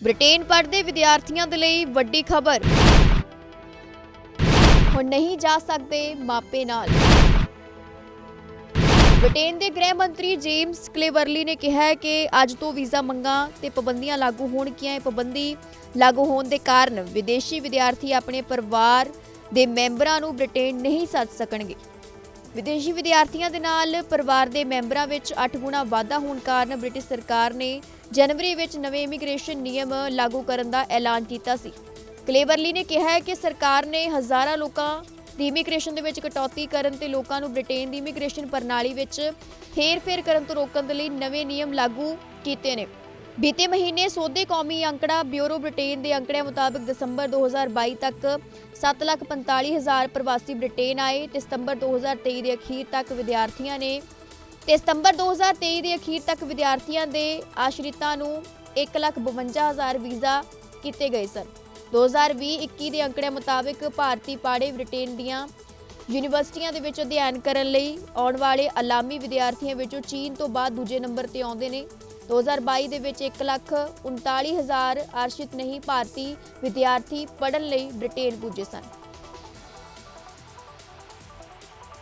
Britain ਪੜ੍ਹਦੇ ਵਿਦਿਆਰਥੀਆਂ ਦੇ ਲਈ ਵੱਡੀ ਖਬਰ। ਹੁਣ ਨਹੀਂ ਜਾ ਸਕਦੇ ਮਾਪੇ ਨਾਲ। ਬ੍ਰਿਟੇਨ ਦੇ ਗ੍ਰਹਿ ਮੰਤਰੀ ਜੇਮਸ ਕਲੇਵਰਲੀ ਨੇ ਕਿਹਾ ਹੈ ਕਿ ਅੱਜ ਤੋਂ ਵੀਜ਼ਾ ਮੰਗਾਂ ਤੇ ਪਾਬੰਦੀਆਂ ਲਾਗੂ ਹੋਣਗੀਆਂ। ਇਹ ਪਾਬੰਦੀ ਲਾਗੂ ਹੋਣ ਦੇ ਕਾਰਨ ਵਿਦੇਸ਼ੀ ਵਿਦਿਆਰਥੀ ਆਪਣੇ ਪਰਿਵਾਰ ਦੇ ਮੈਂਬਰਾਂ ਨੂੰ ਬ੍ਰਿਟੇਨ ਨਹੀਂ ਸੱਦ ਸਕਣਗੇ। ਵਿਦੇਸ਼ੀ ਵਿਦਿਆਰਥੀਆਂ ਦੇ ਨਾਲ ਪਰਿਵਾਰ ਦੇ ਮੈਂਬਰਾਂ ਵਿੱਚ 8 ਗੁਣਾ ਵਾਧਾ ਹੋਣ ਕਾਰਨ ਬ੍ਰਿਟਿਸ਼ ਸਰਕਾਰ ਨੇ ਜਨਵਰੀ ਵਿੱਚ ਨਵੇਂ ਇਮੀਗ੍ਰੇਸ਼ਨ ਨਿਯਮ ਲਾਗੂ ਕਰਨ ਦਾ ਐਲਾਨ ਕੀਤਾ ਸੀ। ਕਲੇਵਰਲੀ ਨੇ ਕਿਹਾ ਹੈ ਕਿ ਸਰਕਾਰ ਨੇ ਹਜ਼ਾਰਾਂ ਲੋਕਾਂ ਦੀ ਇਮੀਗ੍ਰੇਸ਼ਨ ਦੇ ਵਿੱਚ ਕਟੌਤੀ ਕਰਨ ਤੇ ਲੋਕਾਂ ਨੂੰ ਬ੍ਰਿਟੇਨ ਦੀ ਇਮੀਗ੍ਰੇਸ਼ਨ ਪ੍ਰਣਾਲੀ ਵਿੱਚ ਹੇਰ-ਫੇਰ ਕਰਨ ਤੋਂ ਰੋਕਣ ਦੇ ਲਈ ਨਵੇਂ ਨਿਯਮ ਲਾਗੂ ਕੀਤੇ ਨੇ। ਬੀਤੇ ਮਹੀਨੇ ਸੋਧੇ ਕੌਮੀ ਅੰਕੜਾ ਬਿਊਰੋ ਬ੍ਰਿਟੇਨ ਦੇ ਅੰਕੜਿਆਂ ਮੁਤਾਬਕ ਦਸੰਬਰ 2022 ਤੱਕ 7,45,000 ਪ੍ਰਵਾਸੀ ਬ੍ਰਿਟੇਨ ਆਏ ਤੇ ਸਤੰਬਰ 2023 ਦੇ ਅਖੀਰ ਤੱਕ ਵਿਦਿਆਰਥੀਆਂ ਨੇ ਤੇ ਸਤੰਬਰ 2023 ਦੇ ਅਖੀਰ ਤੱਕ ਵਿਦਿਆਰਥੀਆਂ ਦੇ ਆਸ਼ਰਿਤਾਂ ਨੂੰ 1,52,000 ਵੀਜ਼ਾ ਕੀਤੇ ਗਏ ਸਨ। 2020-21 ਦੇ ਅੰਕੜਿਆਂ ਮੁਤਾਬਕ ਭਾਰਤੀ ਪਾੜੇ ਬ੍ਰਿਟੇਨ ਦੀਆਂ ਯੂਨੀਵਰਸਿਟੀਆਂ ਦੇ ਵਿੱਚ ਅਧਿਐਨ ਕਰਨ ਲਈ ਆਉਣ ਵਾਲੇ ਅਲਾਮੀ ਵਿਦਿਆਰਥੀਆਂ ਵਿੱਚੋਂ ਚੀਨ ਤੋਂ ਬਾਅਦ ਦੂਜੇ ਨੰਬਰ ਤੇ ਆਉਂਦੇ ਨੇ। 2022 ਦੇ ਵਿੱਚ 1,39,000 ਆਰਸ਼ਿਤ ਨਹੀਂ ਭਾਰਤੀ ਵਿਦਿਆਰਥੀ ਪੜ੍ਹਨ ਲਈ ਬ੍ਰਿਟੇਨ ਪੁੱਜੇ ਸਨ।